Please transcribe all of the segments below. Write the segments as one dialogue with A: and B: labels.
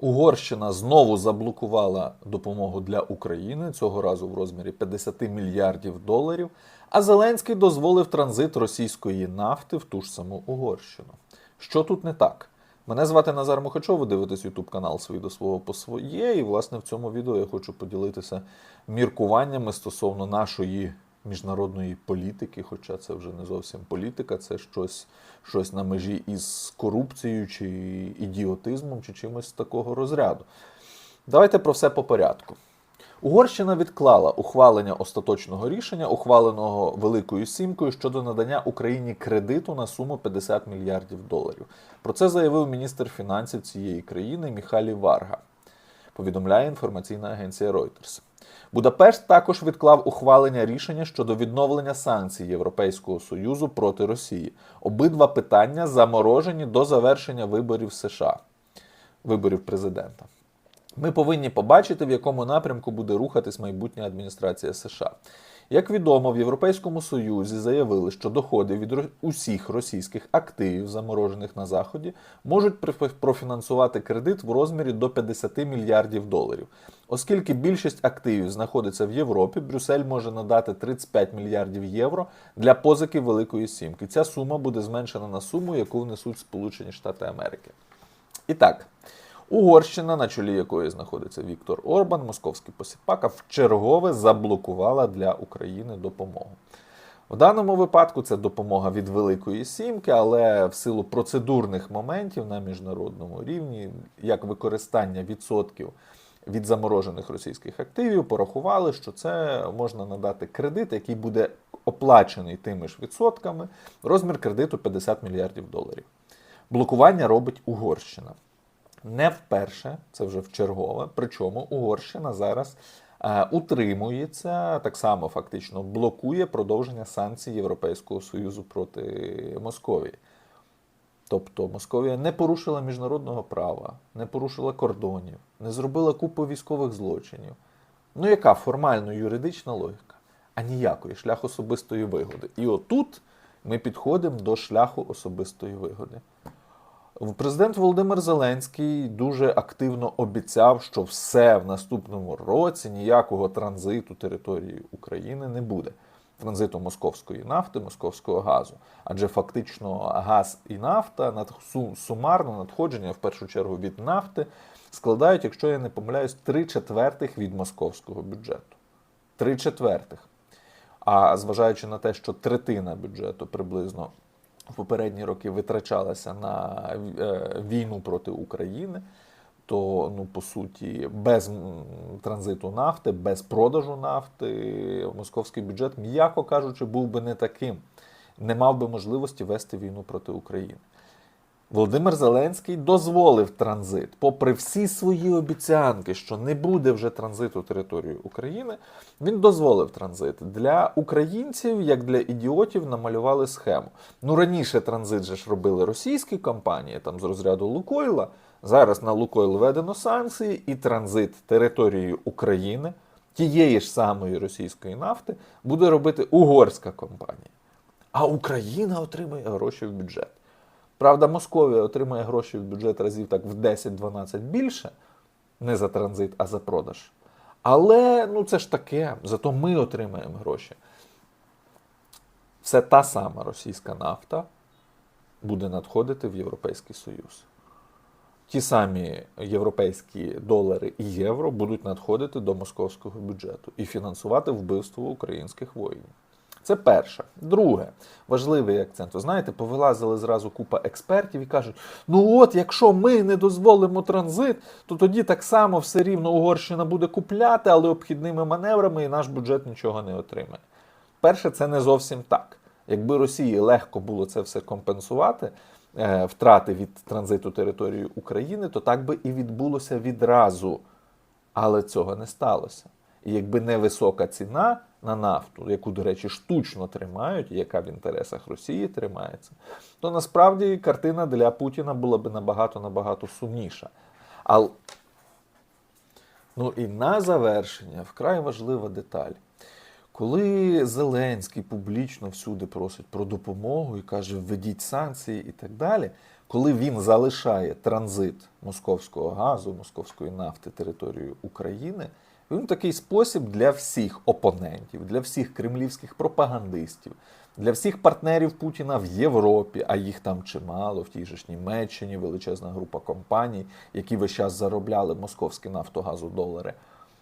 A: Угорщина знову заблокувала допомогу для України цього разу в розмірі 50 мільярдів доларів. А Зеленський дозволив транзит російської нафти в ту ж саму Угорщину. Що тут не так? Мене звати Назар Мухачов, ви дивитесь YouTube канал «Свій до свого по своє. І, власне, в цьому відео я хочу поділитися міркуваннями стосовно нашої міжнародної політики, хоча це вже не зовсім політика, це щось, щось на межі із корупцією чи ідіотизмом, чи чимось такого розряду. Давайте про все по порядку. Угорщина відклала ухвалення остаточного рішення, ухваленого Великою Сімкою щодо надання Україні кредиту на суму 50 мільярдів доларів. Про це заявив міністр фінансів цієї країни Міхалі Варга. Повідомляє інформаційна агенція Reuters. Будапешт також відклав ухвалення рішення щодо відновлення санкцій Європейського Союзу проти Росії. Обидва питання заморожені до завершення виборів США, виборів президента. Ми повинні побачити, в якому напрямку буде рухатись майбутня адміністрація США. Як відомо, в Європейському Союзі заявили, що доходи від усіх російських активів, заморожених на Заході, можуть профінансувати кредит в розмірі до 50 мільярдів доларів. Оскільки більшість активів знаходиться в Європі, Брюссель може надати 35 мільярдів євро для позики Великої Сімки. Ця сума буде зменшена на суму, яку внесуть Сполучені Штати Америки. І так, Угорщина, на чолі якої знаходиться Віктор Орбан, московський посіпака, вчергове заблокувала для України допомогу. В даному випадку це допомога від Великої Сімки, але в силу процедурних моментів на міжнародному рівні, як використання відсотків від заморожених російських активів, порахували, що це можна надати кредит, який буде оплачений тими ж відсотками, розмір кредиту 50 мільярдів доларів. Блокування робить Угорщина не вперше, це вже вчергове. Причому Угорщина зараз е, утримується, так само фактично блокує продовження санкцій Європейського Союзу проти Московії. Тобто Московія не порушила міжнародного права, не порушила кордонів, не зробила купу військових злочинів. Ну, яка формально юридична логіка? А ніякої шлях особистої вигоди. І отут ми підходимо до шляху особистої вигоди. Президент Володимир Зеленський дуже активно обіцяв, що все в наступному році ніякого транзиту території України не буде. Транзиту московської нафти, московського газу. Адже фактично газ і нафта над сумарно надходження, в першу чергу від нафти, складають, якщо я не помиляюсь, три четвертих від московського бюджету. Три четвертих. А зважаючи на те, що третина бюджету приблизно в попередні роки витрачалася на е, війну проти України, то ну по суті без транзиту нафти, без продажу нафти, московський бюджет, м'яко кажучи, був би не таким, не мав би можливості вести війну проти України. Володимир Зеленський дозволив транзит, попри всі свої обіцянки, що не буде вже транзиту території України. Він дозволив транзит для українців, як для ідіотів, намалювали схему. Ну раніше транзит же ж робили російські компанії, там з розряду Лукойла. Зараз на Лукойл введено санкції, і транзит територією України, тієї ж самої російської нафти, буде робити угорська компанія. А Україна отримає гроші в бюджет. Правда, Московія отримає гроші в бюджет разів так в 10-12 більше, не за транзит, а за продаж. Але ну це ж таке, зато ми отримаємо гроші. Все та сама російська нафта буде надходити в Європейський Союз. Ті самі європейські долари і євро будуть надходити до московського бюджету і фінансувати вбивство українських воїнів. Це перше. Друге, важливий акцент. Ви знаєте, повилазили зразу купа експертів і кажуть: ну от, якщо ми не дозволимо транзит, то тоді так само все рівно Угорщина буде купляти, але обхідними маневрами і наш бюджет нічого не отримає. Перше, це не зовсім так. Якби Росії легко було це все компенсувати, е, втрати від транзиту території України, то так би і відбулося відразу. Але цього не сталося. І якби не висока ціна на нафту, яку, до речі, штучно тримають, яка в інтересах Росії тримається, то насправді картина для Путіна була б набагато набагато сумніша. А... Ну і на завершення вкрай важлива деталь. Коли Зеленський публічно всюди просить про допомогу і каже, введіть санкції і так далі, коли він залишає транзит московського газу, московської нафти територією України, він такий спосіб для всіх опонентів, для всіх кремлівських пропагандистів, для всіх партнерів Путіна в Європі, а їх там чимало, в тій же ж Німеччині величезна група компаній, які весь час заробляли московські нафтогазодолари.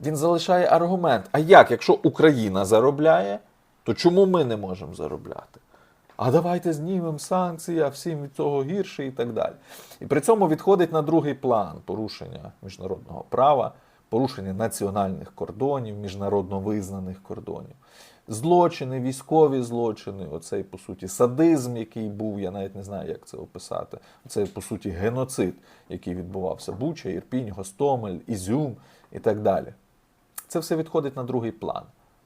A: Він залишає аргумент: а як, якщо Україна заробляє, то чому ми не можемо заробляти? А давайте знімемо санкції, а всім від цього гірше і так далі. І при цьому відходить на другий план порушення міжнародного права, порушення національних кордонів, міжнародно визнаних кордонів. Злочини, військові злочини, оцей, по суті, садизм, який був, я навіть не знаю, як це описати. Це, по суті, геноцид, який відбувався Буча, Ірпінь, Гостомель, Ізюм і так далі. Це все відходить на другий план,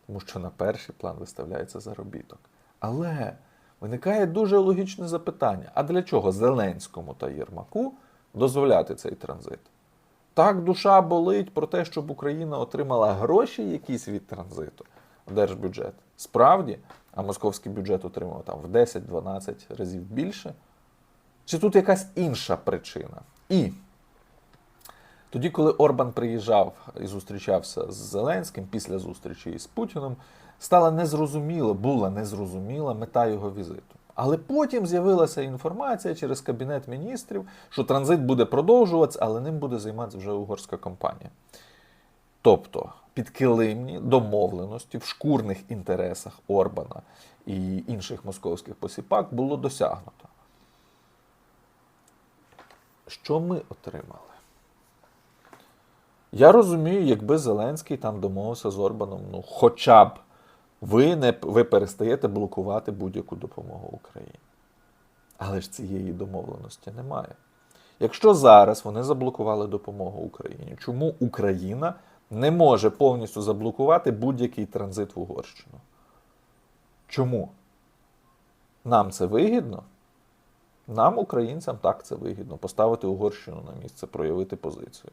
A: тому що на перший план виставляється заробіток. Але виникає дуже логічне запитання: а для чого Зеленському та Єрмаку дозволяти цей транзит? Так душа болить про те, щоб Україна отримала гроші якісь від транзиту в держбюджет. Справді, а московський бюджет отримав там в 10-12 разів більше. Чи тут якась інша причина? І тоді, коли Орбан приїжджав і зустрічався з Зеленським після зустрічі із Путіним, стала незрозуміло, була незрозуміла мета його візиту. Але потім з'явилася інформація через Кабінет міністрів, що транзит буде продовжуватися, але ним буде займатися вже угорська компанія. Тобто підкилимні домовленості в шкурних інтересах Орбана і інших московських посіпак було досягнуто. Що ми отримали? Я розумію, якби Зеленський там домовився з Орбаном, ну хоча б ви не ви перестаєте блокувати будь-яку допомогу Україні. Але ж цієї домовленості немає. Якщо зараз вони заблокували допомогу Україні, чому Україна не може повністю заблокувати будь-який транзит в Угорщину? Чому? Нам це вигідно? Нам, українцям, так це вигідно. Поставити Угорщину на місце, проявити позицію.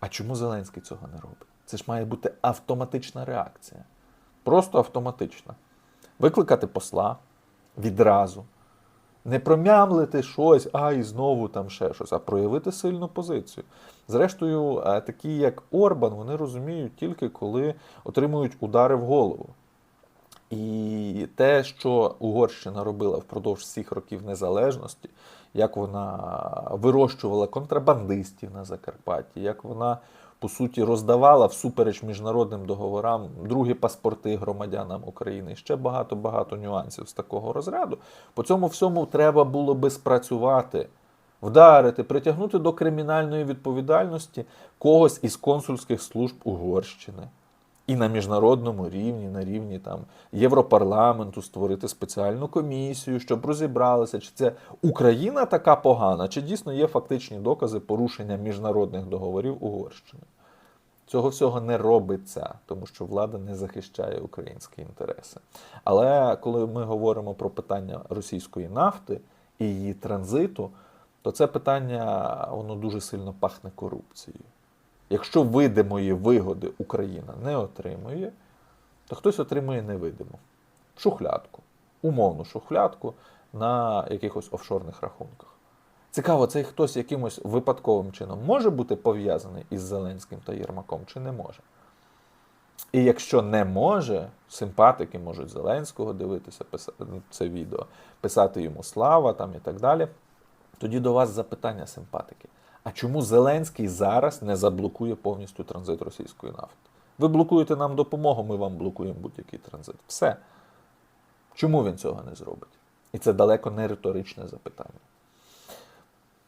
A: А чому Зеленський цього не робить? Це ж має бути автоматична реакція. Просто автоматична. Викликати посла відразу. Не промямлити щось, а і знову там ще щось, а проявити сильну позицію. Зрештою, е, такі як Орбан, вони розуміють тільки коли отримують удари в голову. І те, що Угорщина робила впродовж всіх років незалежності, як вона вирощувала контрабандистів на Закарпатті, як вона, по суті, роздавала всупереч міжнародним договорам другі паспорти громадянам України. Ще багато-багато нюансів з такого розряду. По цьому всьому треба було би спрацювати, вдарити, притягнути до кримінальної відповідальності когось із консульських служб Угорщини. І на міжнародному рівні, на рівні там Європарламенту створити спеціальну комісію, щоб розібралися, чи це Україна така погана, чи дійсно є фактичні докази порушення міжнародних договорів Угорщини. Цього всього не робиться, тому що влада не захищає українські інтереси. Але коли ми говоримо про питання російської нафти і її транзиту, то це питання воно дуже сильно пахне корупцією. Якщо видимої вигоди Україна не отримує, то хтось отримує невидиму шухлядку, умовну шухлядку на якихось офшорних рахунках. Цікаво, цей хтось якимось випадковим чином може бути пов'язаний із Зеленським та Єрмаком, чи не може? І якщо не може, симпатики можуть Зеленського дивитися це відео, писати йому слава там і так далі. Тоді до вас запитання симпатики. А чому Зеленський зараз не заблокує повністю транзит російської нафти? Ви блокуєте нам допомогу, ми вам блокуємо будь-який транзит. Все. Чому він цього не зробить? І це далеко не риторичне запитання.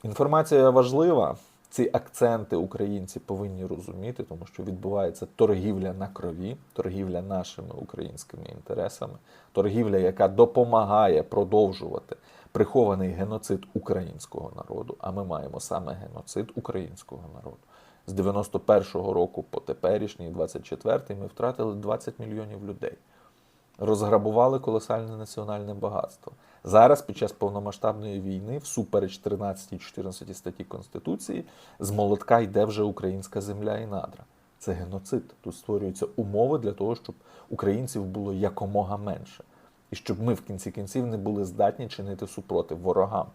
A: Інформація важлива. Ці акценти українці повинні розуміти, тому що відбувається торгівля на крові, торгівля нашими українськими інтересами, торгівля, яка допомагає продовжувати прихований геноцид українського народу. А ми маємо саме геноцид українського народу. З 91-го року по теперішній, 24-й, ми втратили 20 мільйонів людей. Розграбували колосальне національне багатство. Зараз, під час повномасштабної війни, всупереч 13-14 статті Конституції, з молотка йде вже українська земля і надра. Це геноцид. Тут створюються умови для того, щоб українців було якомога менше. І щоб ми в кінці кінців не були здатні чинити супротив ворогам.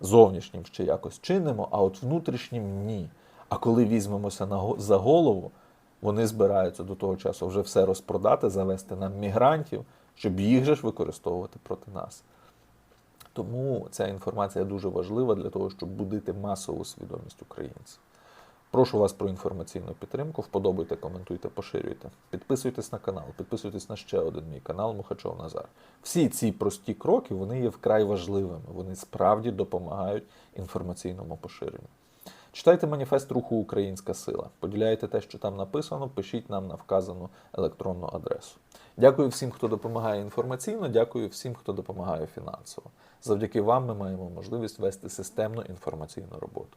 A: Зовнішнім ще якось чинимо, а от внутрішнім ні. А коли візьмемося за голову, вони збираються до того часу вже все розпродати, завести нам мігрантів, щоб їх же ж використовувати проти нас. Тому ця інформація дуже важлива для того, щоб будити масову свідомість українців. Прошу вас про інформаційну підтримку. Вподобайте, коментуйте, поширюйте. Підписуйтесь на канал, підписуйтесь на ще один мій канал Мухачов Назар. Всі ці прості кроки вони є вкрай важливими. Вони справді допомагають інформаційному поширенню. Читайте маніфест руху Українська сила. Поділяйте те, що там написано, пишіть нам на вказану електронну адресу. Дякую всім, хто допомагає інформаційно, дякую всім, хто допомагає фінансово. Завдяки вам ми маємо можливість вести системну інформаційну роботу.